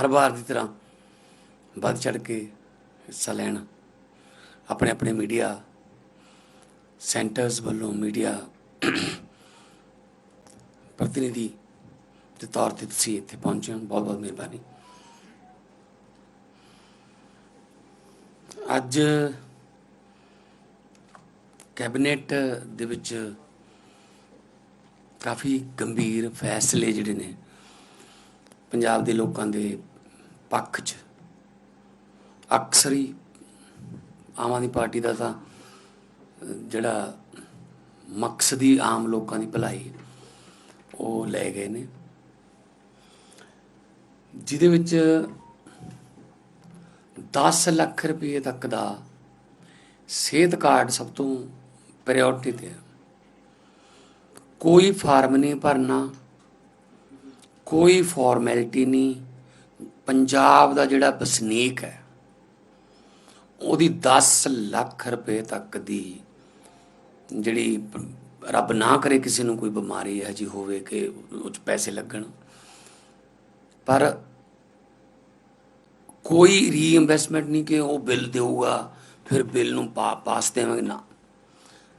ਹਰ ਵਾਰ ਦੀ ਤਰ੍ਹਾਂ ਵੱਧ ਚੜ ਕੇ ਹਿੱਸਾ ਲੈਣ, ਆਪਣੇ ਆਪਣੇ ਮੀਡੀਆ ਸੈਂਟਰਸ ਵੱਲੋਂ ਮੀਡੀਆ ਪ੍ਰਤੀਨਿਧੀ ਦੇ ਤੌਰ ਤੇ ਤੁਸੀਂ ਇੱਥੇ ਪਹੁੰਚੇ ਹੋ, ਬਹੁਤ ਬਹੁਤ ਮਿਹਰਬਾਨੀ। ਅੱਜ ਕੈਬਨਿਟ ਦੇ ਵਿੱਚ ਕਾਫੀ ਗੰਭੀਰ ਫੈਸਲੇ ਜਿਹੜੇ ਨੇ ਪੰਜਾਬ ਦੇ ਲੋਕਾਂ ਦੇ ਪੱਖ 'ਚ। ਅਕਸਰ ਹੀ ਆਮ ਆਦਮੀ ਪਾਰਟੀ ਦਾ ਤਾਂ, ਜਿਹੜਾ ਮਕਸਦ ਹੀ ਆਮ ਲੋਕਾਂ ਦੀ ਭਲਾਈ ਉਹ ਲੈ ਗਏ ਨੇ। ਜਿਹਦੇ ਵਿੱਚ 10 ਲੱਖ ਰੁਪਏ ਤੱਕ ਦਾ ਸਿਹਤ ਕਾਰਡ ਸਭ ਤੋਂ ਪ੍ਰਾਇੋਰਟੀ ਤੇ ਹੈ। ਕੋਈ ਫਾਰਮ ਨਹੀਂ ਭਰਨਾ, ਕੋਈ ਫਾਰਮੈਲਿਟੀ ਨਹੀਂ ਪੰਜਾਬ ਦਾ ਜਿਹੜਾ ਵਸਨੀਕ ਹੈ, ਉਹਦੀ 10 ਲੱਖ ਰੁਪਏ ਤੱਕ ਦੀ ਜਿਹੜੀ ਰੱਬ ਨਾ ਕਰੇ ਕਿਸੇ ਨੂੰ ਕੋਈ ਬਿਮਾਰੀ ਹੈ ਜੀ ਹੋਵੇ ਕਿ ਉਹ 'ਚ ਪੈਸੇ ਲੱਗਣ। ਪਰ ਕੋਈ ਰੀਇਨਵੈਸਟਮੈਂਟ ਨਹੀਂ ਕਿ ਉਹ ਬਿੱਲ ਦੇਊਗਾ, ਫਿਰ ਬਿੱਲ ਨੂੰ ਪਾ, ਪਾਸ ਦੇਵਾਂਗੇ। ਨਾ।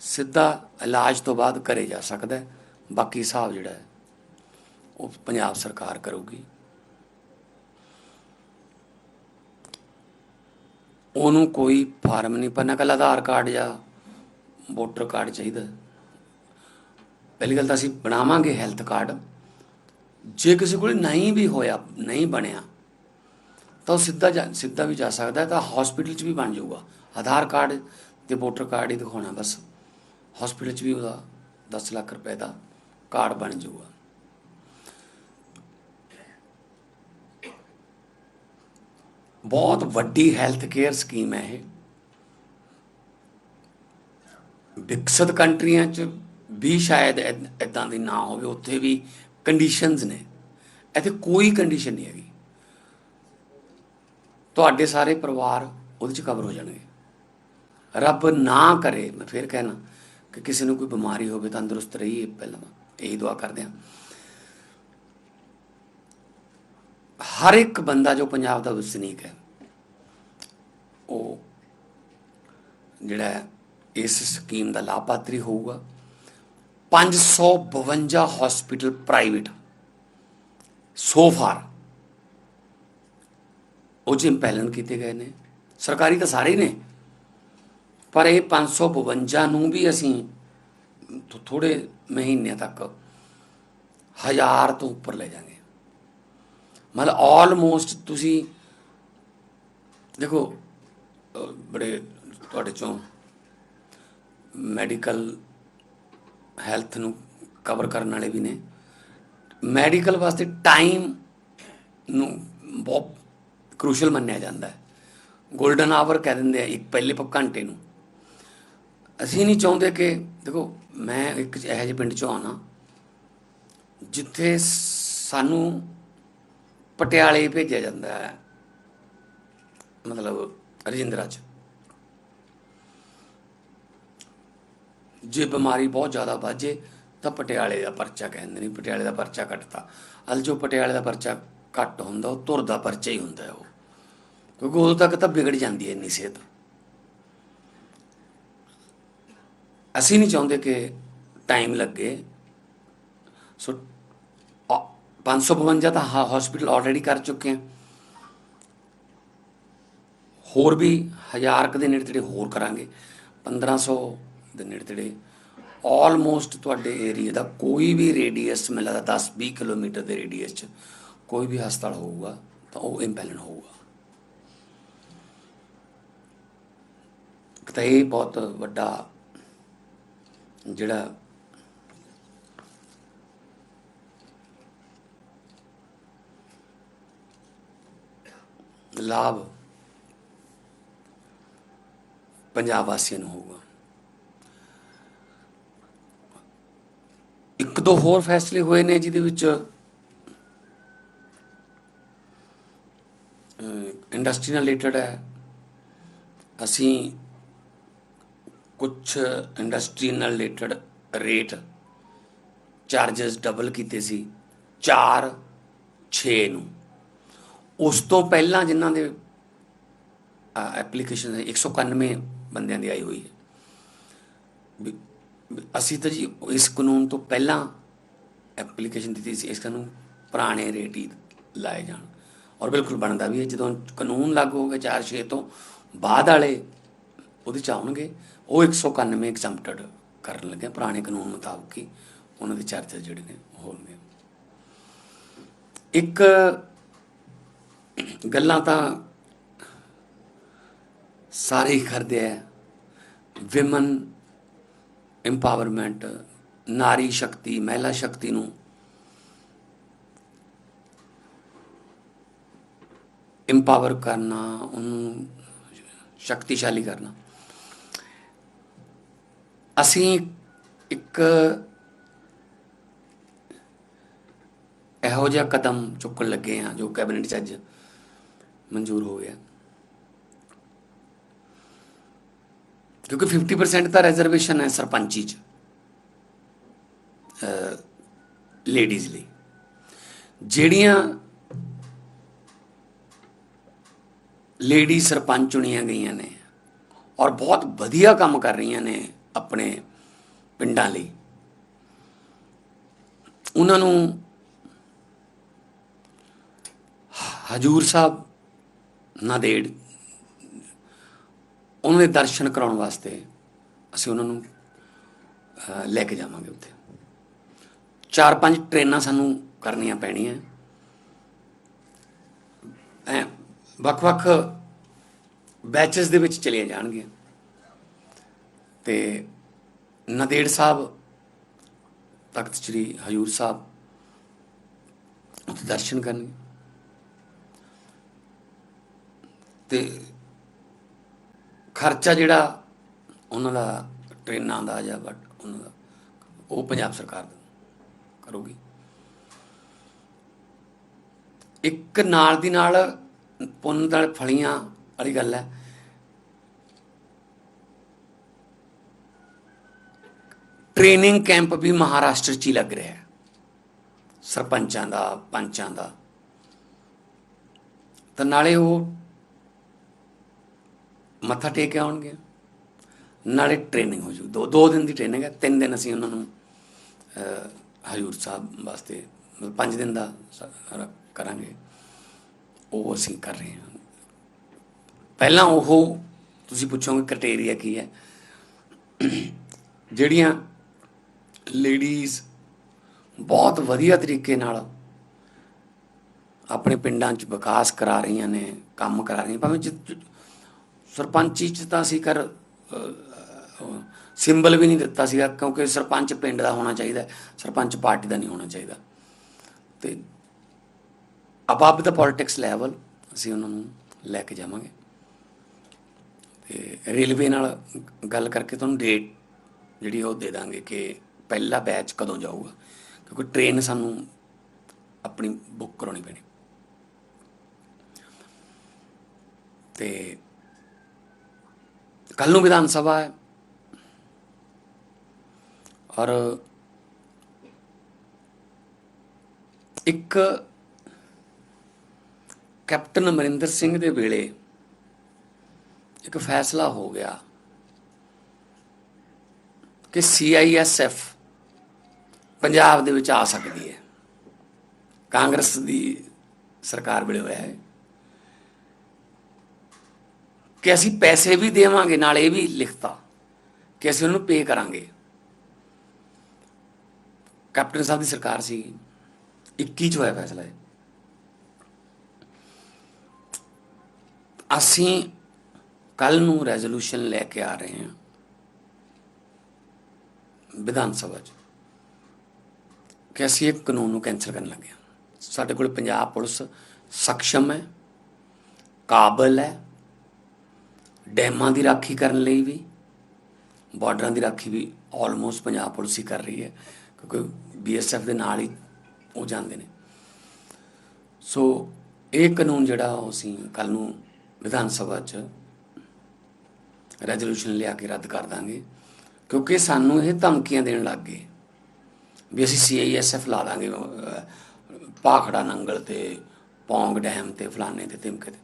ਸਿੱਧਾ ਇਲਾਜ ਤੋਂ ਬਾਅਦ ਕਰੇ ਜਾ ਸਕਦਾ ਬਾਕੀ ਹਿਸਾਬ ਜਿਹੜਾ ਹੈ, ਉਹ ਪੰਜਾਬ ਸਰਕਾਰ ਕਰੂਗੀ। ਉਹਨੂੰ ਕੋਈ ਫਾਰਮ ਨਹੀਂ ਭਰਨਾ ਕੱਲ੍ਹ ਆਧਾਰ ਕਾਰਡ ਜਾਂ ਵੋਟਰ ਕਾਰਡ ਚਾਹੀਦਾ। ਪਹਿਲੀ ਗੱਲ ਤਾਂ ਅਸੀਂ ਬਣਾਵਾਂਗੇ ਹੈਲਥ ਕਾਰਡ। ਜੇ ਕਿਸੇ ਕੋਲ ਨਹੀਂ ਵੀ ਹੋਇਆ, ਨਹੀਂ ਬਣਿਆ, ਤਾਂ ਉਹ ਸਿੱਧਾ ਜਾ- ਸਿੱਧਾ ਵੀ ਜਾ ਸਕਦਾ, ਤਾਂ ਹਸਪੀਟਲ 'ਚ ਵੀ ਬਣ ਜਾਊਗਾ। ਆਧਾਰ ਕਾਰਡ ਤੇ ਵੋਟਰ ਕਾਰਡ ਹੀ ਦਿਖਾਉਣਾ ਬਸ। ਹਸਪੀਟਲ 'ਚ ਵੀ ਉਹਦਾ 10 ਲੱਖ ਰੁਪਏ ਦਾ ਕਾਰਡ ਬਣ ਜਾਊਗਾ। ਬਹੁਤ ਵੱਡੀ ਹੈਲਥ ਕੇਅਰ ਸਕੀਮ ਹੈ ਇਹ। ਵਿਕਸਿਤ ਕੰਟਰੀਆਂ 'ਚ ਵੀ ਸ਼ਾਇਦ ਇਦਾਂ ਦੀ ਨਾ ਹੋਵੇ, ਉੱਥੇ ਵੀ ਕੰਡੀਸ਼ਨਸ ਨੇ। ਇੱਥੇ ਕੋਈ ਕੰਡੀਸ਼ਨ ਨਹੀਂ ਹੈਗੀ। ਤੁਹਾਡੇ ਸਾਰੇ ਪਰਿਵਾਰ ਉਹਦੇ 'ਚ ਕਵਰ ਹੋ ਜਾਣਗੇ। ਰੱਬ ਨਾ ਕਰੇ, ਮੈਂ ਫਿਰ ਕਹਿਣਾ ਕਿ ਕਿਸੇ ਨੂੰ ਕੋਈ ਬਿਮਾਰੀ ਹੋਵੇ, ਤੰਦਰੁਸਤ ਰਹੀਏ ਪਹਿਲਾਂ ਤਾਂ। ਇਹੀ ਦੁਆ ਕਰਦੇ ਹਾਂ। ਹਰ ਇੱਕ ਬੰਦਾ ਜੋ ਪੰਜਾਬ ਦਾ ਵਸਨੀਕ ਹੈ ਉਹ ਜਿਹੜਾ ਇਸ ਸਕੀਮ ਦਾ ਲਾਭਪਾਤਰੀ ਹੋਊਗਾ। 552 ਹਸਪੀਟਲ ਪ੍ਰਾਈਵੇਟ ਸੋ ਫਾਰ ਉਹ ਚ ਇੰਪੈਲਨ ਕੀਤੇ ਗਏ ਨੇ। ਸਰਕਾਰੀ ਤਾਂ ਸਾਰੇ ਨੇ। ਪਰ ਇਹ 552 ਨੂੰ ਵੀ ਅਸੀਂ ਥੋ- ਥੋੜੇ ਮਹੀਨਿਆਂ ਤੱਕ ਹਜ਼ਾਰ ਤੋਂ ਉੱਪਰ ਲੈ ਜਾਾਂਗੇ। ਮਤਲਬ ਆਲਮੋਸਟ ਤੁਸੀਂ ਦੇਖੋ ਬੜੇ ਤੁਹਾਡੇ ਚੋਂ ਮੈਡੀਕਲ ਹੈਲਥ ਨੂੰ ਕਵਰ ਕਰਨ ਵਾਲੇ ਵੀ ਨੇ। ਮੈਡੀਕਲ ਵਾਸਤੇ ਟਾਈਮ ਨੂੰ ਬਹੁਤ ਕ੍ਰੂਸ਼ਲ ਮੰਨਿਆ ਜਾਂਦਾ ਹੈ। 골ਡਨ ਆਵਰ ਕਹਿ ਦਿੰਦੇ ਆ, ਇੱਕ ਪਹਿਲੇ ਪ ਘੰਟੇ ਨੂੰ। ਅਸੀਂ ਨਹੀਂ ਚਾਹੁੰਦੇ ਕਿ, ਦੇਖੋ, ਮੈਂ ਇੱਕ ਇਹੋ ਜਿਹੇ ਪਿੰਡ ਚੋਂ ਆਉਣਾ, ਜਿੱਥੇ ਸਾਨੂੰ ਪਟਿਆਲੇ ਭੇਜਿਆ ਜਾਂਦਾ ਹੈ। ਮਤਲਬ ਰਜਿੰਦਰਾ ਚ। ਜੇ ਬਿਮਾਰੀ ਬਹੁਤ ਜ਼ਿਆਦਾ ਵਾਜੇ ਤਾਂ ਪਟਿਆਲੇ ਦਾ ਪਰਚਾ ਕਹਿੰਦੇ ਨੇ ਪਟਿਆਲੇ ਦਾ ਪਰਚਾ ਕੱਟਤਾ। ਅਲ ਜੋ ਪਟਿਆਲੇ ਦਾ ਪਰਚਾ ਘੱਟ ਹੁੰਦਾ, ਉਹ ਤੁਰ ਦਾ ਪਰਚਾ ਹੀ ਹੁੰਦਾ ਉਹ। ਕਿਉਂਕਿ ਉਦੋਂ ਤੱਕ ਤਾਂ ਵਿਗੜ ਜਾਂਦੀ ਹੈ ਇੰਨੀ ਸਿਹਤ। ਅਸੀਂ ਨਹੀਂ ਚਾਹੁੰਦੇ ਕਿ ਟਾਈਮ ਲੱਗੇ। ਸੋ, ਅ- 552 ਤਾਂ ਹਸਪੀਟਲ ਆਲਰੇਡੀ ਕਰ ਚੁੱਕੇ ਹਾਂ ਹੋਰ ਵੀ ਹਜ਼ਾਰ ਕੁ ਦੇ ਨੇੜੇ ਤੇੜੇ ਹੋਰ ਕਰਾਂਗੇ 1500 ਦੇ ਨੇੜੇ ਤੇੜੇ। ਆਲਮੋਸਟ ਤੁਹਾਡੇ ਏਰੀਆ ਦਾ ਕੋਈ ਵੀ ਰੇਡੀਅਸ ਮੈਨੂੰ ਲੱਗਦਾ 10 20 ਕਿਲੋਮੀਟਰ ਦੇ ਰੇਡੀਅਸ 'ਚ ਕੋਈ ਵੀ ਹਸਪਤਾਲ ਹੋਊਗਾ, ਤਾਂ ਉਹ ਇੰਪੈਲਨ ਹੋਊਗਾ। ਇੱਕ ਤਾਂ ਇਹ ਬਹੁਤ ਵੱਡਾ ਜਿਹੜਾ ਲਾਭ ਪੰਜਾਬ ਵਾਸੀਆਂ ਨੂੰ ਹੋਊਗਾ। ਇੱਕ ਦੋ ਹੋਰ ਫੈਸਲੇ ਹੋਏ ਨੇ ਜਿਹਦੇ ਵਿੱਚ ਇੰਡਸਟਰੀ ਨਾਲ ਰਿਲੇਟਡ ਹੈ। ਅਸੀਂ ਕੁਝ ਇੰਡਸਟਰੀ ਨਾਲ ਰਿਲੇਟਡ ਰੇਟ ਚਾਰजेस ਡਬਲ ਕੀਤੇ ਸੀ 4 6 ਨੂੰ। ਉਸ ਤੋਂ ਪਹਿਲਾਂ ਜਿਨ੍ਹਾਂ ਦੇ ਐਪਲੀਕੇਸ਼ਨ 191 ਬੰਦਿਆਂ ਦੀ ਆਈ ਹੋਈ ਹੈ। ਵੀ- ਅਸੀਂ ਤਾਂ ਜੀ ਇਸ ਕਾਨੂੰਨ ਤੋਂ ਪਹਿਲਾਂ ਐਪਲੀਕੇਸ਼ਨ ਦਿੱਤੀ ਸੀ, ਇਸ ਕਾਨੂੰਨ ਪੁਰਾਣੇ ਰੇਟ ਹੀ ਲਾਏ ਜਾਣ। ਔਰ ਬਿਲਕੁਲ ਬਣਦਾ ਵੀ ਹੈ, ਜਦੋਂ ਕਾਨੂੰਨ ਲਾਗੂ ਹੋ ਗਿਆ 4-6 ਤੋਂ ਬਾਅਦ ਵਾਲੇ ਉਹਦੇ ਚ ਆਉਣਗੇ, ਉਹ 191 ਐਗਜ਼ੈਂਪਟਡ ਕਰਨ ਲੱਗੇ ਪੁਰਾਣੇ ਕਾਨੂੰਨ ਮੁਤਾਬਕ ਹੀ ਉਹਨਾਂ ਦੇ ਚਾਰਜਸ ਜਿਹੜੇ ਨੇ ਉਹ ਹੋਣਗੇ। ਇੱਕ ਗੱਲਾਂ ਤਾਂ ਸਾਰੇ ਹੀ ਕਰਦੇ ਹੈ ਵਿਮਨ ਐਮਪਾਵਰਮੈਂਟ ਨਾਰੀ ਸ਼ਕਤੀ, ਮਹਿਲਾ ਸ਼ਕਤੀ ਨੂੰ ਐਮਪਾਵਰ ਕਰਨਾ, ਉਹਨੂੰ ਸ਼ਕਤੀਸ਼ਾਲੀ ਕਰਨਾ। ਅਸੀਂ ਇੱਕ ਇਹੋ ਜਿਹਾ ਕਦਮ ਚੁੱਕਣ ਲੱਗੇ ਹਾਂ ਜੋ ਕੈਬਨਿਟ 'ਚ ਅੱਜ ਮਨਜ਼ੂਰ ਹੋ ਗਿਆ। ਕਿਉਂਕਿ 50% ਤਾਂ ਰਿਜ਼ਰਵੇਸ਼ਨ ਹੈ ਸਰਪੰਚੀ 'ਚ ਲੇਡੀਜ਼ ਲਈ। ਜਿਹੜੀਆਂ ਲੇਡੀ ਸਰਪੰਚ ਚੁਣੀਆਂ ਗਈਆਂ ਨੇ ਔਰ ਬਹੁਤ ਵਧੀਆ ਕੰਮ ਕਰ ਰਹੀਆਂ ਨੇ ਆਪਣੇ ਪਿੰਡਾਂ ਲਈ, ਉਹਨਾਂ ਨੂੰ ਹਜੂਰ ਸਾਹਿਬ ਨਾਦੇੜ ਉਹਨਾਂ ਦੇ ਦਰਸ਼ਨ ਕਰਾਉਣ ਵਾਸਤੇ ਅਸੀਂ ਉਹਨਾਂ ਨੂੰ ਲੈ ਕੇ ਜਾਵਾਂਗੇ ਉੱਥੇ। ਚਾਰ ਪੰਜ ਟ੍ਰੇਨਾਂ ਸਾਨੂੰ ਕਰਨੀਆਂ ਪੈਣੀਆਂ। ਐ, ਵੱਖ-ਵੱਖ ਬੈਚਸ ਦੇ ਵਿੱਚ ਚਲੀਆਂ ਜਾਣਗੀਆਂ। ਤੇ ਨਦੇੜ ਸਾਹਿਬ, ਤਖਤ ਸ੍ਰੀ ਹਜੂਰ ਸਾਹਿਬ, ਉੱਥੇ ਦਰਸ਼ਨ ਕਰਨਗੇ। ਤੇ ਖਰਚਾ ਜਿਹੜਾ ਉਹਨਾਂ ਦਾ ਟ੍ਰੇਨਾਂ ਦਾ ਜਾਂ ਬਟ ਉਹਨਾਂ ਦਾ, ਉਹ ਪੰਜਾਬ ਸਰਕਾਰ ਕਰੂਗੀ। ਇੱਕ ਨਾਲ ਦੀ ਨਾਲ ਪੁੰਨ ਦਾ ਫਲੀਆਂ ਵਾਲੀ ਗੱਲ ਹੈ। ਟ੍ਰੇਨਿੰਗ ਕੈਂਪ ਵੀ ਮਹਾਰਾਸ਼ਟਰ 'ਚ ਹੀ ਲੱਗ ਰਿਹਾ ਹੈ। ਸਰਪੰਚਾਂ ਦਾ, ਪੰਚਾਂ ਦਾ। ਤਾਂ ਨਾਲੇ ਉਹ ਮੱਥਾ ਟੇਕ ਕੇ ਆਉਣਗੇ। ਨਾਲੇ ਟ੍ਰੇਨਿੰਗ ਹੋ ਜੂ। ਦੋ ਦੋ ਦਿਨ ਦੀ ਟ੍ਰੇਨਿੰਗ ਹੈ। ਤਿੰਨ ਦਿਨ ਅਸੀਂ ਉਹਨਾਂ ਨੂੰ ਹਜ਼ੂਰ ਸਾਹਿਬ ਵਾਸਤੇ, ਮਤਲਬ ਪੰਜ ਦਿਨ ਦਾ ਕਰਾਂਗੇ। ਉਹ ਅਸੀਂ ਕਰ ਰਹੇ ਹਾਂ। ਪਹਿਲਾਂ ਉਹ ਤੁਸੀਂ ਪੁੱਛੋਗੇ ਕ੍ਰਾਈਟੇਰੀਆ ਕੀ ਹੈ। ਜਿਹੜੀਆਂ ਲੇਡੀਜ਼ ਬਹੁਤ ਵਧੀਆ ਤਰੀਕੇ ਨਾਲ ਆਪਣੇ ਪਿੰਡਾਂ 'ਚ ਵਿਕਾਸ ਕਰਾ ਰਹੀਆਂ ਨੇ, ਕੰਮ ਕਰਾ ਰਹੀਆਂ ਭਾਵੇਂ ਜਿ- ਸਰਪੰਚੀ 'ਚ ਤਾਂ ਅਸੀਂ ਕਰ ਸਿੰਬਲ ਵੀ ਨਹੀਂ ਦਿੱਤਾ ਸੀਗਾ, ਕਿਉਂਕਿ ਸਰਪੰਚ ਪਿੰਡ ਦਾ ਹੋਣਾ ਚਾਹੀਦਾ, ਸਰਪੰਚ ਪਾਰਟੀ ਦਾ ਨਹੀਂ ਹੋਣਾ ਚਾਹੀਦਾ। ਤੇ ਅਬਵ ਦਾ ਪੋਲਿਟਿਕਸ ਲੈਵਲ ਅਸੀਂ ਉਹਨਾਂ ਨੂੰ ਲੈ ਕੇ ਜਾਵਾਂਗੇ। ਤੇ ਰੇਲਵੇ ਨਾਲ ਗੱਲ ਕਰਕੇ ਤੁਹਾਨੂੰ ਡੇਟ ਜਿਹੜੀ ਉਹ ਦੇ ਦਾਂਗੇ ਕਿ ਪਹਿਲਾ ਬੈਚ ਕਦੋਂ ਜਾਊਗਾ, ਕਿਉਂਕਿ ਟ੍ਰੇਨ ਸਾਨੂੰ ਆਪਣੀ ਬੁੱਕ ਕਰਾਉਣੀ ਪੈਣੀ। ਤੇ ਕੱਲ ਨੂੰ ਵਿਧਾਨ ਸਭਾ ਹੈ। ਔਰ ਇੱਕ ਕੈਪਟਨ ਅਮਰਿੰਦਰ ਸਿੰਘ ਦੇ ਵੇਲੇ ਇੱਕ ਫੈਸਲਾ ਹੋ ਗਿਆ ਕਿ ਸੀਆਈਐਸਐਫ ਪੰਜਾਬ ਦੇ ਵਿੱਚ ਆ ਸਕਦੀ ਹੈ। ਕਾਂਗਰਸ ਦੀ ਸਰਕਾਰ ਵੇਲੇ ਹੋਇਆ ਹੈ। ਕਿ ਅਸੀਂ ਪੈਸੇ ਵੀ ਦੇਵਾਂਗੇ, ਨਾਲ ਇਹ ਵੀ ਲਿਖਤਾ ਕਿ ਅਸੀਂ ਉਹਨੂੰ ਪੇ ਕਰਾਂਗੇ। ਕੈਪਟਨ ਸਾਹਿਬ ਦੀ ਸਰਕਾਰ ਸੀ। 21 ਚ ਹੋਇਆ ਫੈਸਲਾ ਇਹ। ਅਸੀਂ ਕੱਲ ਨੂੰ ਰੈਜ਼ੋਲੂਸ਼ਨ ਲੈ ਕੇ ਆ ਰਹੇ ਹਾਂ ਵਿਧਾਨ ਸਭਾ 'ਚ ਕਿ ਅਸੀਂ ਇਹ ਕਾਨੂੰਨ ਨੂੰ ਕੈਂਸਲ ਕਰਨ ਲੱਗੇ ਹਾਂ। ਸਾਡੇ ਕੋਲ ਪੰਜਾਬ ਪੁਲਿਸ ਸક્ષਮ ਹੈ, ਕਾਬਲ ਹੈ ਡੈਮਾਂ ਦੀ ਰਾਖੀ ਕਰਨ ਲਈ ਵੀ ਬਾਰਡਰਾਂ ਦੀ ਰਾਖੀ ਵੀ ਆਲਮੋਸਟ ਪੰਜਾਬ ਪੁਲਿਸ ਹੀ ਕਰ ਰਹੀ ਹੈ ਕਿਉਂਕਿ ਬੀਐਸਐਫ ਦੇ ਨਾਲ ਹੀ ਉਹ ਜਾਂਦੇ ਨੇ। ਸੋ ਇਹ ਕਾਨੂੰਨ ਜਿਹੜਾ ਉਹ ਅਸੀਂ ਕੱਲ ਨੂੰ ਵਿਧਾਨ ਸਭਾ 'ਚ ਰੈਜ਼ੋਲੂਸ਼ਨ ਲਿਆ ਕੇ ਰੱਦ ਕਰ ਦਾਂਗੇ ਕਿਉਂਕਿ ਸਾਨੂੰ ਇਹ ਧਮਕੀਆਂ ਦੇਣ ਲੱਗ ਗਏ ਵੀ ਅਸੀਂ ਸੀਆਈਐਸਐਫ ਲਾ ਦਾਂਗੇ ਅਹ, ਭਾਖੜਾ ਨੰਗਲ ਤੇ ਪੌਂਗ ਡੈਮ ਤੇ ਫਲਾਣੇ ਤੇ ਤਿਮਕੇ ਤੇ।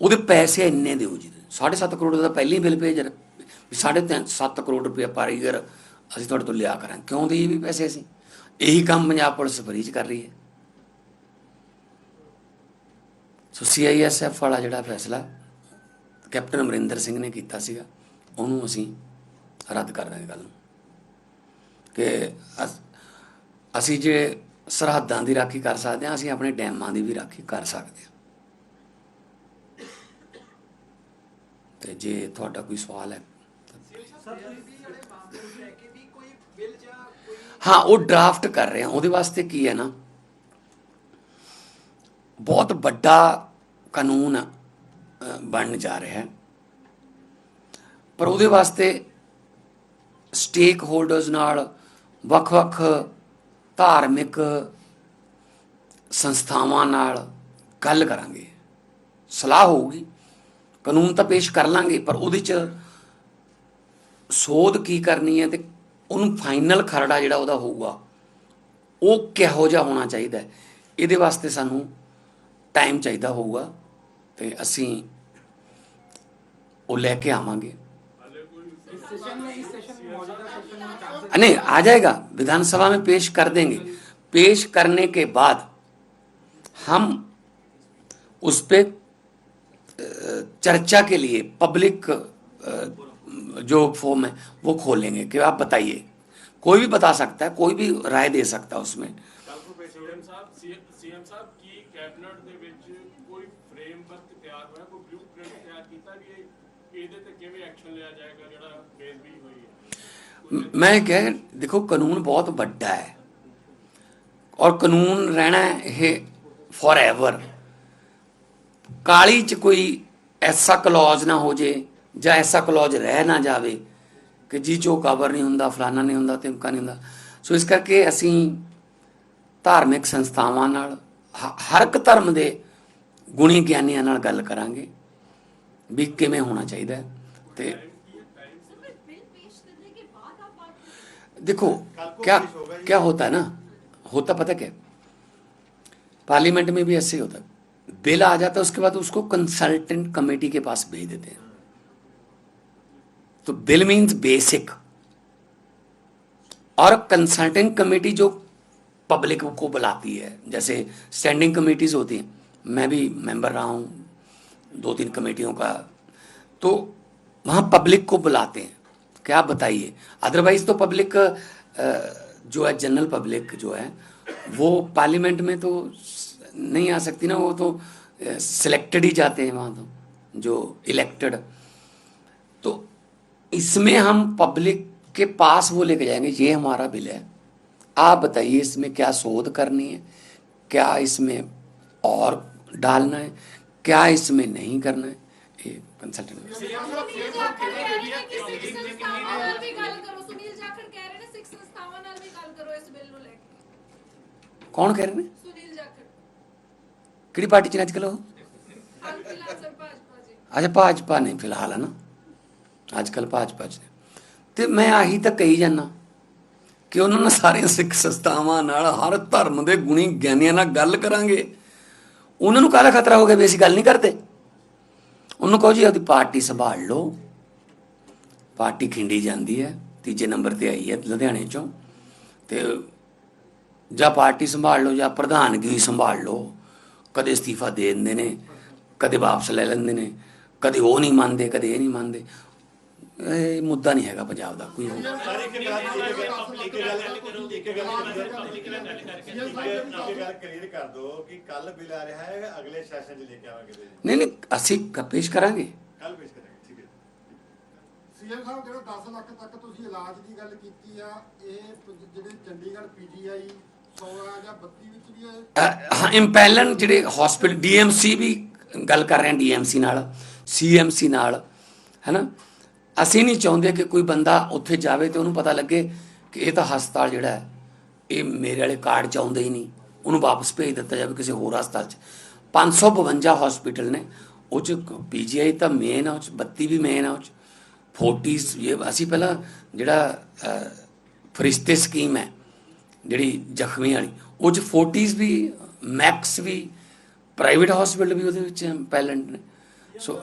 ਉਹਦੇ ਪੈਸੇ ਇੰਨੇ ਦਿਓ ਜੀ 7.5 ਕਰੋੜ ਦਾ ਪਹਿਲਾਂ ਹੀ ਬਿੱਲ ਭੇਜ ਰ- ਵੀ 7.5 ਕਰੋੜ ਰੁਪਏ ਪਰ ਈਅਰ ਅਸੀਂ ਤੁਹਾਡੇ ਤੋਂ ਲਿਆ ਕਰਾਂ ਕਿਉਂ ਦੇ ਵੀ ਪੈਸੇ ਅਸੀਂ? ਇਹੀ ਕੰਮ ਪੰਜਾਬ ਪੁਲਿਸ ਫਰੀ ਚ ਕਰ ਰਹੀ ਹੈ। ਸੋ ਸੀਆਈਐਸਐਫ ਵਾਲਾ ਜਿਹੜਾ ਫੈਸਲਾ ਕੈਪਟਨ ਅਮਰਿੰਦਰ ਸਿੰਘ ਨੇ ਕੀਤਾ ਸੀਗਾ, ਉਹਨੂੰ ਅਸੀਂ ਰੱਦ ਕਰ ਦਾਂਗੇ ਗੱਲ ਨੂੰ। ਕਿ ਅਸੀਂ ਜੇ ਸਰਹੱਦਾਂ ਦੀ ਰਾਖੀ ਕਰ ਸਕਦੇ ਹਾਂ, ਅਸੀਂ ਆਪਣੇ ਡੈਮਾਂ ਦੀ ਵੀ ਰਾਖੀ ਕਰ ਸਕਦੇ ਹਾਂ। ਤੇ ਜੇ ਤੁਹਾਡਾ ਕੋਈ ਸਵਾਲ ਹੈ ਹਾਂ ਉਹ ਡਰਾਫਟ ਕਰ ਰਹੇ। ਹਾਂ ਉਹਦੇ ਵਾਸਤੇ ਕੀ ਹੈ ਨਾ ਬਹੁਤ ਵੱਡਾ ਕਾਨੂੰਨ ਅ, ਬਣਨ ਜਾ ਰਿਹਾ ਹੈ। ਪਰ ਉਹਦੇ ਵਾਸਤੇ ਸਟੇਕ ਹੋਲਡਰਸ ਨਾਲ ਵੱਖ-ਵੱਖ ਧਾਰਮਿਕ ਸੰਸਥਾਵਾਂ ਨਾਲ ਗੱਲ ਕਰਾਂਗੇ। ਸਲਾਹ ਹੋਊਗੀ। ਕਾਨੂੰਨ ਤਾਂ ਪੇਸ਼ ਕਰ ਲਾਂਗੇ ਪਰ ਉਹਦੇ ਚ ਸੋਧ ਕੀ ਕਰਨੀ ਹੈ ਤੇ ਉਹਨੂੰ ਫਾਈਨਲ ਖਰੜਾ ਜਿਹੜਾ ਉਹਦਾ ਹੋਊਗਾ ਉਹ ਕਿਹੋ ਜਿਹਾ ਹੋਣਾ ਚਾਹੀਦਾ ਹੈ ਇਹਦੇ ਵਾਸਤੇ ਸਾਨੂੰ ਟਾਈਮ ਚਾਹੀਦਾ ਹੋਊਗਾ ਤੇ ਅਸੀਂ ਉਹ ਲੈ ਕੇ ਆਵਾਂਗੇ नहीं आ जाएगा विधानसभा में पेश कर देंगे पेश करने के बाद हम उस पे अ, चर्चा के लिए पब्लिक जो फॉर्म है वो खोलेंगे। कि आप बताइए। कोई भी बता सकता है कोई भी राय दे सकता है उसमें। मैं कह देखो कानून बहुत बड़ा है। और कानून रहना है फॉर एवर ਕਾਲੀ ਚ ਕੋਈ ਐਸਾ ਕਲੌਜ਼ ਨਾ ਹੋ ਜੇ ਜਾਂ ਐਸਾ ਕਲੌਜ਼ ਰਹਿ ਨਾ ਜਾਵੇ ਕਿ ਜੀ ਚੋ ਕਵਰ ਨਹੀਂ ਹੁੰਦਾ ਫਲਾਨਾ ਨਹੀਂ ਹੁੰਦਾ ਤਿਮਕਾ ਨਹੀਂ ਹੁੰਦਾ ਸੋ ਇਸ ਕਰਕੇ ਅਸੀਂ ਧਾਰਮਿਕ ਸੰਸਥਾਵਾਂ ਨਾਲ ਹ- ਹਰ ਇੱਕ ਧਰਮ ਦੇ ਗੁਣੀ ਗਿਆਨੀਆਂ ਨਾਲ ਗੱਲ ਕਰਾਂਗੇ ਵੀ ਕਿਵੇਂ ਹੋਣਾ ਚਾਹੀਦਾ ਹੈ ਤੇ सर फिर बिल पेश करने के बाद आप बात करें देखो क्या क्या होता है ना होता पता क्या पार्लियामेंट में भी ऐसे ही होता है बिल आ जाता है, उसके बाद उसको कंसल्टेंट कमेटी के पास भेज देते हैं। तो बिल मीन्स बेसिक और कंसल्टेंट कमेटी जो पब्लिक को बुलाती है, जैसे स्टैंडिंग कमेटीज होती हैं, मैं भी मेंबर रहा हूँ दो तीन कमेटियों का तो वहाँ पब्लिक को बुलाते हैं। क्या बताइए? अदरवाइज़ तो पब्लिक जो है जनरल पब्लिक जो है, वो पार्लियामेंट में तो नहीं आ सकती ना, वो तो सिलेक्टेड ही जाते हैं वहाँ तो जो इलेक्टेड तो इसमें हम पब्लिक के पास वो लेके जाएँगे ये हमारा बिल है। आप बताइए इसमें क्या शोध करनी है क्या इसमें और डालना है क्या इसमें नहीं करना है ये कंसल्टेंट कौन कह रहे हैं? ਕਿਹੜੀ ਪਾਰਟੀ ਚ ਨੇ ਅੱਜ ਕੱਲ੍ਹ ਉਹ? ਅੱਛਾ, ਭਾਜਪਾ ਨਹੀਂ ਫਿਲਹਾਲ, ਹੈ ਨਾ? ਅੱਜ ਕੱਲ੍ਹ ਭਾਜਪਾ ਚ ਨੇ। ਤੇ ਮੈਂ ਆਹੀ ਤਾਂ ਕਹੀ ਜਾਂਦਾ ਕਿ ਉਹਨਾਂ ਨਾਲ ਸਾਰੀਆਂ ਸਿੱਖ ਸੰਸਥਾਵਾਂ ਨਾਲ ਹਰ ਧਰਮ ਦੇ ਗੁਣੀ ਗਿਆਨੀਆਂ ਨਾਲ ਗੱਲ ਕਰਾਂਗੇ। ਉਹਨਾਂ ਨੂੰ ਕਾਹਦਾ ਖਤਰਾ ਹੋ ਗਿਆ ਵੀ ਅਸੀਂ ਗੱਲ ਨਹੀਂ ਕਰਦੇ? ਉਹਨੂੰ ਕਹੋ ਜੀ, ਆਪਦੀ ਪਾਰਟੀ ਸੰਭਾਲ ਲਓ। ਪਾਰਟੀ ਖਿੰਡੀ ਜਾਂਦੀ ਹੈ, ਤੀਜੇ ਨੰਬਰ ਤੇ ਆਈ ਹੈ ਲੁਧਿਆਣੇ ਚੋਂ। ਤੇ ਜਾਂ ਪਾਰਟੀ ਸੰਭਾਲ ਲਓ ਜਾਂ ਪ੍ਰਧਾਨਗੀ ਸੰਭਾਲ ਲਓ। ਕਦੇ ਅਸਤੀਫਾ ਦੇ ਦਿੰਦੇ ਨੇ, ਕਦੇ ਵਾਪਸ ਲੈ ਲੈਂਦੇ ਨੇ, ਕਦੇ ਉਹ ਨਹੀਂ ਮੰਨਦੇ, ਕਦੇ ਇਹ ਨਹੀਂ ਮੰਨਦੇ ਇਹ ਮੁੱਦਾ ਨਹੀਂ ਹੈਗਾ ਪੰਜਾਬ ਦਾ, ਕੋਈ ਹੋਰ। ਸਾਰੀ ਇੱਕ ਗੱਲ ਇੱਕ ਗੱਲ ਇੱਕ ਗੱਲ ਇੱਕ ਗੱਲ ਕਲੀਅਰ ਕਰ ਦੋ ਕਿ ਕੱਲ ਬਿੱਲ ਆ ਰਿਹਾ ਹੈ ਅਗਲੇ ਸੈਸ਼ਨ 'ਚ ਲੈ ਕੇ ਆਵਾਂਗੇ ਬਿੱਲ ਨਹੀਂ ਨਹੀਂ, ਅਸੀਂ ਕ- ਪੇਸ਼ ਕਰਾਂਗੇ ਕੱਲ ਪੇਸ਼ ਕਰਾਂਗੇ ਠੀਕ ਹੈ ਸੀਐਮ ਸਾਹਿਬ, ਜਿਹੜਾ 10 ਲੱਖ ਤੱਕ ਤੁਸੀਂ ਇਲਾਜ ਦੀ ਗੱਲ ਕੀਤੀ ਆ, ਇਹ ਪ- ਜਿਹੜੇ ਚੰਡੀਗੜ੍ਹ ਪੀਜੀਆਈ 16 ਜਾਂ 32 ਵਿੱਚ ਵੀ ਇਹ ਅ, ਹਾਂ ਇੰਪੈਲਨ ਜਿਹੜੇ ਹਸਪੀਟਲ ਡੀਐਮਸੀ ਵੀ ਗੱਲ ਕਰ ਰਹੇ ਹਾਂ ਡੀਐਮਸੀ ਨਾਲ ਸੀਐਮਸੀ ਨਾਲ ਹੈਨਾ? ਅਸੀਂ ਨਹੀਂ ਚਾਹੁੰਦੇ ਕਿ ਕੋਈ ਬੰਦਾ ਉੱਥੇ ਜਾਵੇ ਤੇ ਉਹਨੂੰ ਪਤਾ ਲੱਗੇ ਕਿ ਇਹ ਤਾਂ ਹਸਪਤਾਲ ਜਿਹੜਾ ਹੈ ਇਹ ਮੇਰੇ ਵਾਲੇ ਕਾਰਡ ਚ ਆਉਂਦੇ ਹੀ ਨਹੀਂ। ਉਹਨੂੰ ਵਾਪਸ ਭੇਜ ਦਿੱਤਾ ਜਾਵੇ ਕਿਸੇ ਹੋਰ ਹਸਪਤਾਲ ਚ। 552 ਹਸਪੀਟਲ ਨੇ ਉਹ ਚ ਪੀਜੀਆਈ ਤਾਂ ਮੇਨ ਆ ਉਹ ਚ 32 ਵੀ ਮੇਨ ਆ ਉਹ ਚ। 40s ਇਹ ਅਸੀਂ ਪਹਿਲਾਂ ਜਿਹੜਾ ਫਰਿਸ਼ਤੇ ਸਕੀਮ ਹੈ ਜਿਹੜੀ ਜ਼ਖਮੀ ਵਾਲੀ ਉਹ ਚ 40s ਵੀ ਮੈਕਸ ਵੀ ਪ੍ਰਾਈਵੇਟ ਹਸਪੀਟਲ ਵੀ ਉਹਦੇ ਵਿੱਚ ਪੈਲੈਂਟ ਨੇ ਸੋ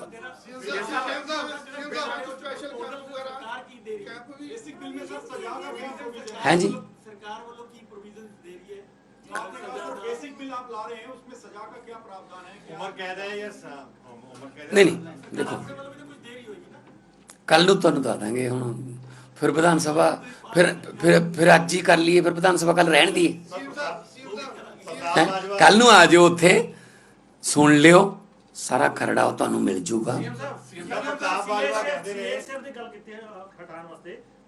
ਸਰਕਾਰ ਕੀ ਦੇ ਰਹੀ ਹੈ बेसिक बिल में सर सजा का क्या प्रोविजन ਹੈ ਜੀ ਸਰਕਾਰ ਵੱਲੋਂ ਕੀ ਪ੍ਰੋਵੀਜ਼ਨ ਦੇ ਰਹੀ ਹੈ बेसिक बिल आप ला रहे हैं उसमें सजा का क्या प्रावधान है क्या ਉਮਰ ਕੈਦ ਹੈ ਜਾਂ ਸ- ਉਮਰ ਕੈਦ ਨਹੀਂ ਨਹੀਂ ਦੇਖੋ ਸਰਕਾਰ ਵੱਲੋਂ ਵੀ ਤਾਂ ਕੁਝ ਦੇ ਰਹੀ ਹੋਏਗੀ ਨਾ ਕੱਲ ਨੂੰ ਤੁਹਾਨੂੰ ਦੱਸ ਦਾਂਗੇ ਹੁਣ ਫਿਰ ਵਿਧਾਨ ਸਭਾ ਫਿਰ ਫਿਰ ਫਿਰ ਅੱਜ ਹੀ ਕਰ ਲਈਏ ਫਿਰ ਵਿਧਾਨ ਸਭਾ ਕੱਲ ਰਹਿਣ ਦੀ। ਕੱਲ ਨੂੰ ਆ ਜਿਓ ਉੱਥੇ ਸੁਣ ਲਿਓ ਸਾਰਾ ਖਰੜਾ ਉਹ ਤੁਹਾਨੂੰ ਮਿਲ ਜੂਗਾ।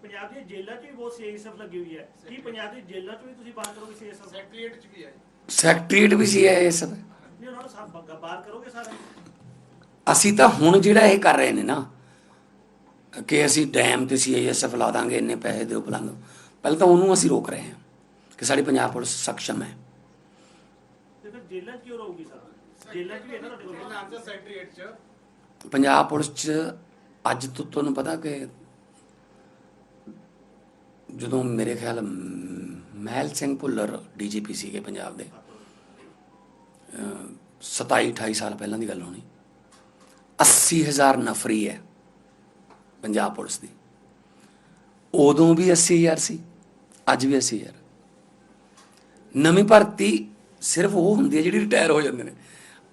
ਪੰਜਾਬ ਦੀ ਜੇਲ੍ਹਾਂ 'ਚ ਵੀ ਬਹੁਤ ਸੀਐਸਐਫ ਲੱਗੀ ਹੋਈ ਹੈ। ਕੀ ਪੰਜਾਬ ਦੀ ਜੇਲ੍ਹਾਂ 'ਚ ਵੀ ਤੁਸੀਂ ਬਾਤ ਕਰੋਗੇ ਸੀਐਸਐਫ ਸੈਕਟਰੀਏਟ 'ਚ ਵੀ ਹੈ ਸੈਕਟਰੀਏਟ ਵੀ ਸੀ ਹੈ ਇਹ ਸਭ। ਨਹੀਂ ਉਹਨਾਂ ਨੂੰ ਸਭ ਬਾਤ ਕਰੋਗੇ ਅਸੀਂ ਤਾਂ ਹੁਣ ਜਿਹੜਾ ਇਹ ਕਰ ਰਹੇ ਨੇ ਨਾ ਕਿ ਅਸੀਂ ਡੈਮ ਤੇ ਸੀਆਈਐਸਐਫ ਲਾ ਦਾਂਗੇ ਇੰਨੇ ਪੈਸੇ ਦਿਓ ਪਲੰਗ ਪਹਿਲਾਂ ਤਾਂ ਉਹਨੂੰ ਅਸੀਂ ਰੋਕ ਰਹੇ ਹਾਂ ਕਿ ਸਾਡੀ ਪੰਜਾਬ ਪੁਲਿਸ ਸક્ષਮ ਹੈ। ਪੰਜਾਬ ਪੁਲਿਸ ਚ ਅੱਜ ਤੋਂ ਤੁਹਾਨੂੰ ਪਤਾ ਕਿ ਜਦੋਂ ਮੇਰੇ ਖਿਆਲ ਮਹਿਲ ਸਿੰਘ ਭੁੱਲਰ ਡੀਜੀਪੀ ਸੀਗੇ ਪੰਜਾਬ ਦੇ 27 28 ਸਾਲ ਪਹਿਲਾਂ ਦੀ ਗੱਲ ਹੋਣੀ 80000 ਨਫਰੀ ਹੈ। ਪੰਜਾਬ ਪੁਲਿਸ ਦੀ। ਉਦੋਂ ਵੀ 80000 ਸੀ ਅੱਜ ਵੀ 80000 ਨਵੀਂ ਭਰਤੀ ਸਿਰਫ ਉਹ ਹੁੰਦੀ ਹੈ ਜਿਹੜੀ ਰਿਟਾਇਰ ਹੋ ਜਾਂਦੇ ਨੇ।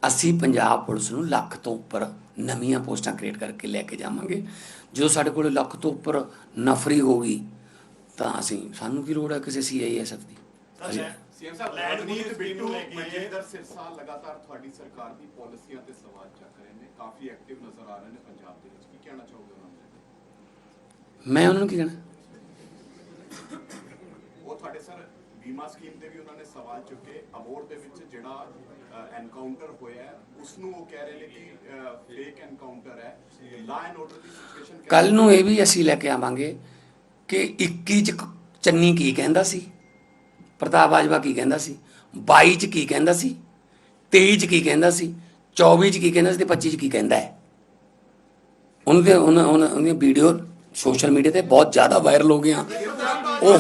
ਅਸੀਂ ਪੰਜਾਬ ਪੁਲਿਸ ਨੂੰ ਲੱਖ ਤੋਂ ਉੱਪਰ ਨਵੀਆਂ ਪੋਸਟਾਂ ਕ੍ਰੀਏਟ ਕਰਕੇ ਲੈ ਕੇ ਜਾਵਾਂਗੇ। ਜਦੋਂ ਸਾਡੇ ਕੋਲ ਲੱਖ ਤੋਂ ਉੱਪਰ ਨਫਰੀ ਹੋਗੀ ਤਾਂ ਅਸੀਂ ਸਾਨੂੰ ਕੀ ਲੋੜ ਹੈ ਕਿਸੇ ਸੀਆਈਐਸਐਫ ਦੀ? ਸੀਐਮ ਸਾਹਿਬ ਰਣਜੀਤ ਬਿੱਟੂ ਬਿੱਟੂ ਲੈ ਕੇ ਮਨਜਿੰਦਰ ਸਿਰਸਾ ਲਗਾਤਾਰ ਤੁਹਾਡੀ ਸਰਕਾਰ ਦੀ ਪਾਲਿਸੀਆਂ ਤੇ ਸਵਾਲ ਚੱਕ ਰਹੇ ਨੇ। ਕਾਫੀ ਐਕਟਿਵ ਨਜ਼ਰ ਆ ਰਹੇ ਨੇ ਪੰਜਾਬ ਦੇ ਵਿੱਚ। ਕੀ ਕਹਿਣਾ ਚਾਹੋਗੇ ਉਹਨਾਂ ਨੂੰ? ਮੈਂ ਉਹਨਾਂ ਨੂੰ ਕੀ ਕਹਿਣਾ? ਉਹ ਤੁਹਾਡੇ ਸਰ ਬੀਮਾ ਸਕੀਮ ਦੇ ਵੀ ਉਹਨਾਂ ਨੇ ਸਵਾਲ ਚੁੱਕੇ ਅਬੋਰ ਦੇ ਵਿੱਚ ਜਿਹੜਾ ਐਨਕਾਊਂਟਰ ਹੋਇਆ ਉਸ ਨੂੰ ਉਹ ਕਹਿ ਰਹੇ ਨੇ ਕਿ ਫੇਕ ਐਨਕਾਊਂਟਰ ਹੈ। Law and order the situation ਕੱਲ ਨੂੰ ਇਹ ਵੀ ਅਸੀਂ ਲੈ ਕੇ ਆਵਾਂਗੇ ਕਿ 21 ਚ ਚੰਨੀ ਕੀ ਕਹਿੰਦਾ ਸੀ? ਪ੍ਰਤਾਪ ਬਾਜਵਾ ਕੀ ਕਹਿੰਦਾ ਸੀ? 22 ਚ ਕੀ ਕਹਿੰਦਾ ਸੀ? 23 ਚ ਕੀ ਕਹਿੰਦਾ ਸੀ? 24 ਚ ਕੀ ਕਹਿੰਦਾ ਸੀ ਤੇ 25 ਚ ਕੀ ਕਹਿੰਦਾ ਹੈ? ਉਹਨਾਂ ਦੇ ਉਹਨਾਂ ਉਹਨਾਂ ਉਹਦੀਆਂ ਵੀਡੀਓ ਸੋਸ਼ਲ ਮੀਡੀਆ ਤੇ ਬਹੁਤ ਜ਼ਿਆਦਾ ਵਾਇਰਲ ਹੋ ਗਈਆਂ ਉਹ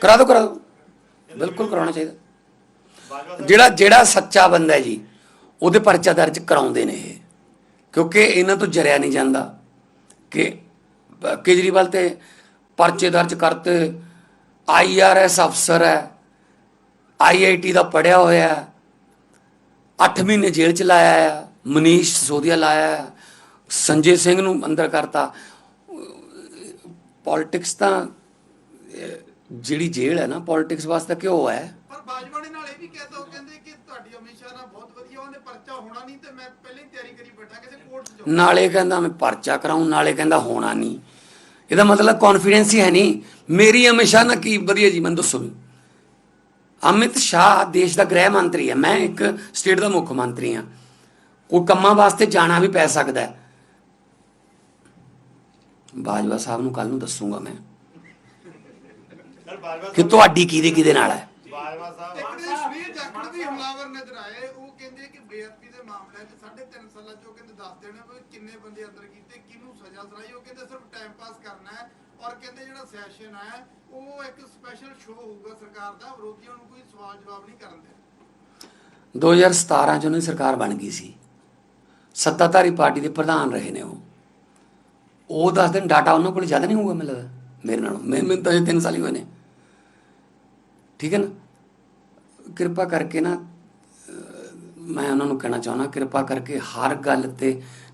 ਕਰਾ ਦੋ ਕਰਾ ਦੋ ਬਿਲਕੁਲ ਕਰਾਉਣਾ ਚਾਹੀਦਾ। ਜਿਹੜਾ ਜਿਹੜਾ ਸੱਚਾ ਬੰਦਾ ਹੈ ਜੀ, ਉਹਦੇ ਪਰਚਾ ਦਰਜ ਕਰਾਉਂਦੇ ਨੇ ਇਹ। ਕਿਉਂਕਿ ਇਹਨਾਂ ਤੋਂ ਜਰਿਆ ਨਹੀਂ ਜਾਂਦਾ ਕਿ, ਕੇਜਰੀਵਾਲ ਤੇ ਪਰਚੇ ਦਰਜ ਕਰਤੇ। ਆਈਆਰਐਸ ਅਫਸਰ ਹੈ। ਆਈਆਈਟੀ ਦਾ ਪੜਿਆ ਹੋਇਆ ਹੈ। 8 ਮਹੀਨੇ ਜੇਲ੍ਹ ਚ ਲਾਇਆ ਹੈ ਮਨੀਸ਼ ਸੋਧੀਆ ਲਾਇਆ ਹੈ ਸੰਜੇ ਸਿੰਘ ਨੂੰ ਅੰਦਰ ਕਰਤਾ। ਪੋਲਿਟਿਕਸ ਤਾਂ ਜਿਹੜੀ ਜੇਲ੍ਹ ਹੈ ਨਾ ਪੋਲਿਟਿਕਸ ਵਾਸਤੇ ਕਿਉਂ ਹੈ। ਪਰ ਬਾਜਵਾ ਨੇ ਨਾਲ ਇਹ ਵੀ ਕਹਿਤਾ ਉਹ ਕਹਿੰਦੇ ਕਿ ਤੁਹਾਡੀ ਹਮੇਸ਼ਾ ਨਾਲ ਬਹੁਤ ਵਧੀਆ ਉਹਨੇ ਪਰਚਾ ਹੋਣਾ ਨਹੀਂ ਤੇ ਮੈਂ ਪਹਿਲਾਂ ਹੀ ਤਿਆਰੀ ਕਰੀ ਬੈਠਾ ਕਿਸੇ ਕੋਰਟ 'ਚ। ਨਾਲੇ ਕਹਿੰਦਾ ਮੈਂ ਪਰਚਾ ਕਰਾਉਂ ਨਾਲੇ ਕਹਿੰਦਾ ਹੋਣਾ ਨਹੀਂ। ਇਹਦਾ ਮਤਲਬ ਕੌਨਫੀਡੈਂਸ ਹੀ ਹੈ ਨਹੀਂ। ਮੇਰੀ ਹਮੇਸ਼ਾ ਨਾ ਕੀ ਵਧੀਆ ਜੀ ਮੈਨੂੰ ਦੱਸੋ ਵੀ। ਅਮਿਤ ਸ਼ਾਹ ਦੇਸ਼ ਦਾ ਗ੍ਰਹਿ ਮੰਤਰੀ ਹੈ। ਮੈਂ ਇੱਕ ਸਟੇਟ ਦਾ ਮੁੱਖ ਮੰਤਰੀ ਹਾਂ। ਕੋਈ ਕੰਮਾਂ ਵਾਸਤੇ ਜਾਣਾ ਵੀ ਪੈ ਸਕਦਾ ਹੈ। ਬਾਜਵਾ ਸਾਹਿਬ ਨੂੰ ਕੱਲ ਨੂੰ ਦੱਸੂਗਾ ਮੈਂ ਸਰ ਬਾਜਵਾ ਕਿ ਤੁਹਾਡੀ ਕਿਹਦੇ ਕਿਹਦੇ ਨਾਲ ਹੈ। ਬਾਜਵਾ ਸਾਹਿਬ। ਇੱਕ ਦਿਨ ਸੁਨੀਲ ਜਾਖੜ ਵੀ ਹਮਲਾਵਰ ਨਜ਼ਰ ਆਏ। ਉਹ ਕਹਿੰਦੇ ਕਿ ਬੇਅਦਬੀ ਦੇ ਮਾਮਲੇ 'ਚ 3.5 ਸਾਲਾਂ 'ਚ ਉਹ ਕਹਿੰਦੇ ਦੱਸ ਦੇਣਾ ਵੀ ਕਿੰਨੇ ਬੰਦੇ ਅੰਦਰ ਕੀਤੇ ਕਿਹਨੂੰ ਸਜ਼ਾ ਸੁਣਾਈ। ਉਹ ਕਹਿੰਦੇ ਸਿਰਫ ਟਾਈਮ ਪਾਸ ਕਰਨਾ ਹੈ। ਔਰ ਕਹਿੰਦੇ ਜਿਹੜਾ ਸੈਸ਼ਨ ਹੈ ਉਹ ਇੱਕ ਸਪੈਸ਼ਲ ਸ਼ੋਅ ਹੋਊਗਾ ਸਰਕਾਰ ਦਾ, ਵਿਰੋਧੀਆਂ ਨੂੰ ਕੋਈ ਸਵਾਲ ਜਵਾਬ ਨਹੀਂ ਕਰਨ ਦੇ 2017 ਚ ਉਹਨਾਂ ਦੀ ਸਰਕਾਰ ਬਣ ਗਈ ਸੀ। ਸੱਤਾਧਾਰੀ ਪਾਰਟੀ ਦੇ ਪ੍ਰਧਾਨ ਰਹੇ ਨੇ ਉਹ। ਉਹ ਦੱਸ ਦਿਨ ਡਾਟਾ ਉਹਨਾਂ ਕੋਲ ਜ਼ਿਆਦਾ ਨਹੀਂ ਹੋਊਗਾ ਮੈਨੂੰ ਲੱਗਦਾ, ਮੇਰੇ ਨਾਲੋਂ। ਮੈਂ ਮੈਨੂੰ ਤਾਂ 3 ਸਾਲ ਹੀ ਹੋਏ ਨੇ। ਠੀਕ ਹੈ ਨਾ? ਕਿਰਪਾ ਕਰਕੇ ਨਾ ਮੈਂ ਉਹਨਾਂ ਨੂੰ ਕਹਿਣਾ ਚਾਹੁੰਦਾ, ਕਿਰਪਾ ਕਰਕੇ ਹਰ ਗੱਲ ਤੇ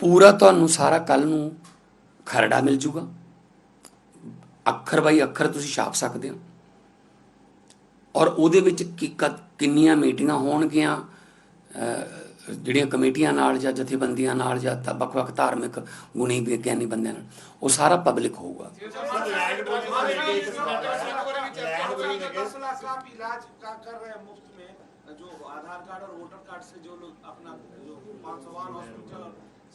ਪੂਰਾ ਤੁਹਾਨੂੰ ਸਾਰਾ ਕੱਲ ਨੂੰ ਖਰੜਾ ਮਿਲ ਜੂਗਾ ਅੱਖਰ ਬਾਈ ਅੱਖਰ ਤੁਸੀਂ ਛਾਪ ਸਕਦੇ ਹੋ ਔਰ ਉਹਦੇ ਵਿੱਚ ਕੀ ਕ- ਕਿੰਨੀਆਂ ਮੀਟਿੰਗਾਂ ਹੋਣਗੀਆਂ ਜਿਹੜੀਆਂ ਕਮੇਟੀਆਂ ਨਾਲ ਜਾਂ ਜਥੇਬੰਦੀਆਂ ਨਾਲ ਜਾਂ ਤਾਂ ਵੱਖ-ਵੱਖ ਧਾਰਮਿਕ ਗੁਣੀ ਵਿਗਿਆਨੀ ਬੰਦਿਆਂ ਨਾਲ ਉਹ ਸਾਰਾ ਪਬਲਿਕ ਹੋਊਗਾ ਲੈਂਡ ਪੂਲਿੰਗ ਨੂੰ ਲੈ ਕੇ ਇੱਕ ਸਵਾਲ ਹੈ ਲੈਂਡ ਪੂਲਿੰਗ ਲੈ ਕੇ दस लाख का आप इलाज का कर रहे हैं मुफ्त में जो आधार कार्ड और वोटर कार्ड से जो लोग अपना जो पाँच सवाल हॉस्पिटल और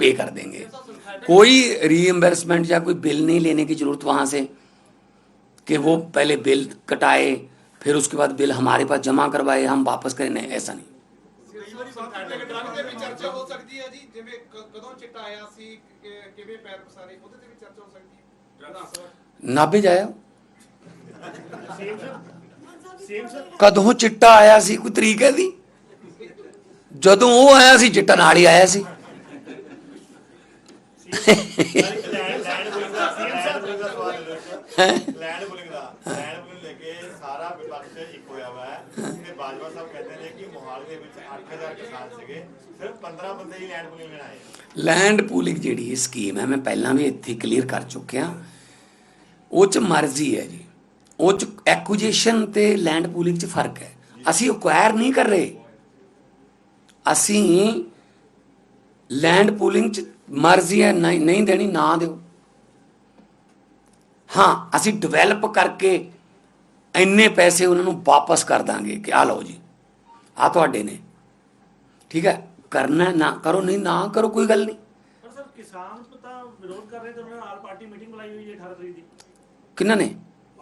पे कर देंगे कोई रीएम्बर्समेंट या कोई बिल नहीं लेने की जरूरत वहां से कि वो पहले बिल कटाए फिर उसके बाद बिल हमारे पास जमा करवाए हम वापस करें नहीं ऐसा नहीं ਡਰਗ ਤੇ ਵੀ ਚਰਚਾ ਹੋ ਸਕਦੀ ਹੈ ਜੀ ਜਿਵੇਂ ਕ- ਕਦੋਂ ਚਿੱਟਾ ਆਇਆ ਸੀ ਕਿ- ਕਿਵੇਂ ਪੈਰ ਪਸਾਰੇ ਉਹਦੇ ਤੇ ਵੀ ਚਰਚਾ ਹੋ ਸਕਦੀ ਹੈ ਨਾਭੇ ਜਾਇਆ ਸੇਮ ਸਰ ਸੇਮ ਸਰ ਕਦੋਂ ਚਿੱਟਾ ਆਇਆ ਸੀ ਕੋਈ ਤਰੀਕ ਹੈ ਦੀ ਜਦੋਂ ਉਹ ਆਇਆ ਸੀ ਚਿੱਟਾ ਨਾਲ ਹੀ ਆਇਆ ਸੀ ਲੈਂਡ ਲੈਂਡ ਦਾ ਲੈਂਡ ਸਰ ਪੂਲਿੰਗ ਲੈ ਕੇ ਸਾਰਾ ਵਿਪਕਸ਼ ਇੱਕ ਹੋਇਆ ਵਾ ਹੈ ਤੇ ਬਾਜਵਾ ਸਾਹਿਬ ਕਹਿੰਦੇ ਨੇ ਕਿ ਮੋਹਾਲੀ ਦੇ ਵਿੱਚ 8000 ਕਿਸਾਨ ਸੀਗੇ ਸਿਰਫ 15 ਬੰਦੇ ਹੀ ਲੈਂਡ ਪੂਲਿੰਗ ਲੈਣ ਆਏ ਲੈਂਡ ਪੂਲਿੰਗ ਜਿਹੜੀ ਸਕੀਮ ਹੈ ਮੈਂ ਪਹਿਲਾਂ ਵੀ ਇੱਥੇ ਕਲੀਅਰ ਕਰ ਚੁੱਕਿਆ। ਉਹ ਚ ਮਰਜ਼ੀ ਹੈ ਜੀ। ਉਹ ਚ ਐਕੁਜੀਸ਼ਨ ਤੇ ਲੈਂਡ ਪੂਲਿੰਗ ਚ ਫ਼ਰਕ ਹੈ। ਅਸੀਂ ਅਕਵਾਇਰ ਨਹੀਂ ਕਰ ਰਹੇ। ਅਸੀਂ ਲੈਂਡ ਪੂਲਿੰਗ ਚ ਮਰਜ਼ੀ ਹੈ ਨਹੀਂ ਨਹੀਂ ਦੇਣੀ ਨਾ ਦਿਓ। ਹਾਂ ਅਸੀਂ ਡਿਵੈਲਪ ਕਰਕੇ ਇੰਨੇ ਪੈਸੇ ਉਹਨਾਂ ਨੂੰ ਵਾਪਸ ਕਰ ਦਾਂਗੇ ਕਿ ਆ ਲਓ ਜੀ ਆ ਤੁਹਾਡੇ ਨੇ। ਠੀਕ ਹੈ ਕਰਨਾ ਨਾ ਕਰੋ ਨਹੀਂ ਨਾ ਕਰੋ ਕੋਈ ਗੱਲ ਨਹੀਂ। ਪਰ ਸਰ ਕਿਸਾਨ ਤਾਂ ਵਿਰੋਧ ਕਰ ਰਹੇ ਤੇ ਉਹਨਾਂ ਨੇ ਆਲ ਪਾਰਟੀ ਮੀਟਿੰਗ ਬੁਲਾਈ ਹੋਈ ਹੈ 18 ਤਰੀਕ ਦੀ। ਕਿਹਨਾਂ ਨੇ?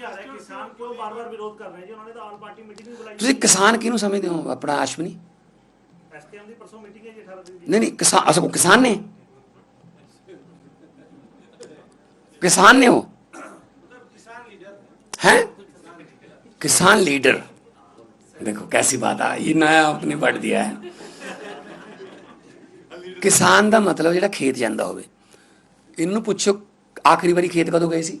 ਸਮਝ ਕਿਉਂ ਨਹੀਂ ਆ ਰਿਹਾ ਕਿਸਾਨ ਕਿਉਂ ਬਾਰ-ਬਾਰ ਵਿਰੋਧ ਕਰ ਰਹੇ ਜੀ ਉਹਨਾਂ ਨੇ ਤਾਂ ਆਲ ਪਾਰਟੀ ਮੀਟਿੰਗ ਵੀ ਬੁਲਾਈ ਤੁਸੀਂ ਕਿਸਾਨ ਕਿਹਨੂੰ ਸਮਝਦੇ ਹੋ ਆਪਣਾ ਅਸ਼ਵਨੀ ਐਸਕੇਐਮ ਦੀ ਪਰਸੋਂ ਮੀਟਿੰਗ ਹੈ ਜੀ 18 ਤਰੀਕ ਦੀ ਨਹੀਂ ਨਹੀਂ ਕਿਸਾਨ ਅਸਲ ਕਿਸਾਨ ਨੇ ਕਿਸਾਨ ਨੇ ਉਹ किसान लीडर हैं किसान लीडर देखो कैसी बात आ ये नया आपने पढ़ दिया है ਕਿਸਾਨ ਦਾ ਮਤਲਬ ਜਿਹੜਾ ਖੇਤ ਜਾਂਦਾ ਹੋਵੇ ਇਹਨੂੰ ਪੁੱਛੋ ਆਖਰੀ ਵਾਰੀ ਖੇਤ ਕਦੋਂ ਗਏ ਸੀ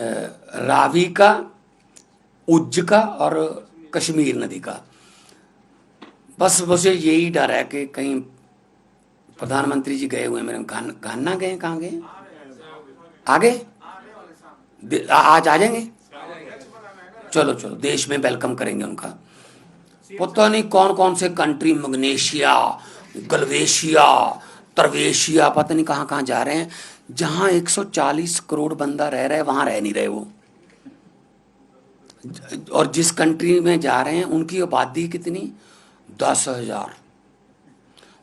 रावी का, उज्ज का और कश्मीर नदी का। बस मुझे यही डर है कि कहीं प्रधानमंत्री जी गए हुए मेरे घान घाना गए, कहाँ गए? आगे? आज आ जाएँगे? चलो चलो, देश में वेलकम करेंगे उनका। पता नहीं कौन कौन से कंट्री मग्नेशिया, गलवेशिया, तरवेशिया, पता नहीं कहाँ कहाँ जा रहे हैं। जहाँ 140 करोड़ बंदा रह रहा है, वहाँ रह नहीं रहे वो। और जिस कंट्री में जा रहे हैं, उनकी आबादी कितनी? दस हज़ार।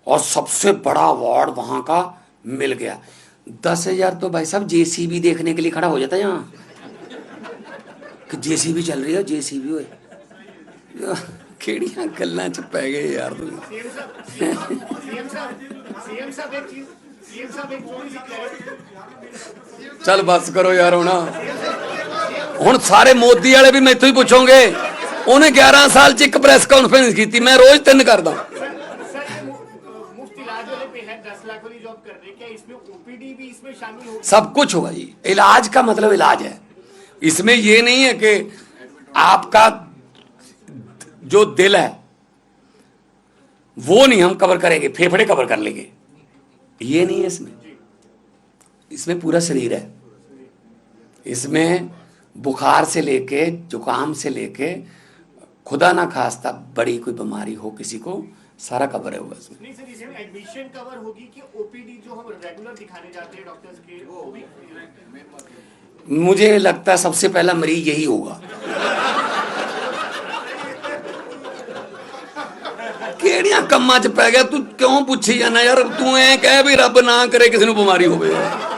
और सबसे बड़ा वार्ड वहाँ का मिल गया। दस हज़ार तो भाई साहब जेसीबी देखने के लिए खड़ा हो जाता है यहाँ। कि जेसीबी चल रही है जेसीबी होए केड़ियाँ गल्ला च पै गए यार तुम ਸੀਐਮ ਸਾਹਿਬ ਸੀਐਮ ਸਾਹਿਬ ਇੱਕ ਚੀਜ਼ ਸੀਐਮ ਸਾਹਿਬ ਇੱਕ ਥੋੜੀ ਜਿਹੀ clarity- ਚੱਲ ਬੱਸ ਕਰੋ ਯਾਰ ਹੁਣ ਹੁਣ ਸਾਰੇ ਮੋਦੀ ਵਾਲੇ ਵੀ ਮੈਥੋਂ ਹੀ ਪੁੱਛੋਗੇ ਉਹਨੇ 11 ਸਾਲ ਚ ਇੱਕ ਪ੍ਰੈਸ ਕਾਨਫਰੰਸ ਕੀਤੀ ਮੈਂ ਰੋਜ਼ ਤਿੰਨ ਕਰਦਾ सर ये मु- मुफ्त इलाज वाले पे है दस लाख वाली जॉब कर रहे हैं क्या इसमें ओपीडी भी इसमें शामिल होगी सब कुछ होगा जी इलाज का मतलब इलाज है इसमें ये नहीं है कि आपका जो दिल है वो नहीं हम कवर करेंगे फेफड़े कवर कर लेंगे ये नहीं है इसमें। इसमें पूरा शरीर है। इसमें बुखार से लेके जुकाम से लेके खुदा ना खास्ता बड़ी कोई बीमारी हो किसी को सारा कवर है होगा इसमें। नहीं सर इसमें एडमिशन कवर होगी कि ओपीडी जो हम रेगुलर दिखाने जाते हैं डॉक्टर्स के वो भी मुझे लगता है सबसे पहला मरीज़ यही होगा। ਕਿਹੜੀਆਂ ਕੰਮਾਂ 'ਚ ਪੈ ਗਿਆ? ਤੂੰ ਕਿਉਂ ਪੁੱਛੀ ਜਾਂਦਾ ਯਾਰ? ਤੂੰ ਐ ਕਹਿ ਵੀ ਰੱਬ ਨਾ ਕਰੇ, ਕਿਸੇ ਨੂੰ ਬਿਮਾਰੀ ਹੋਵੇ। ਯਾਰ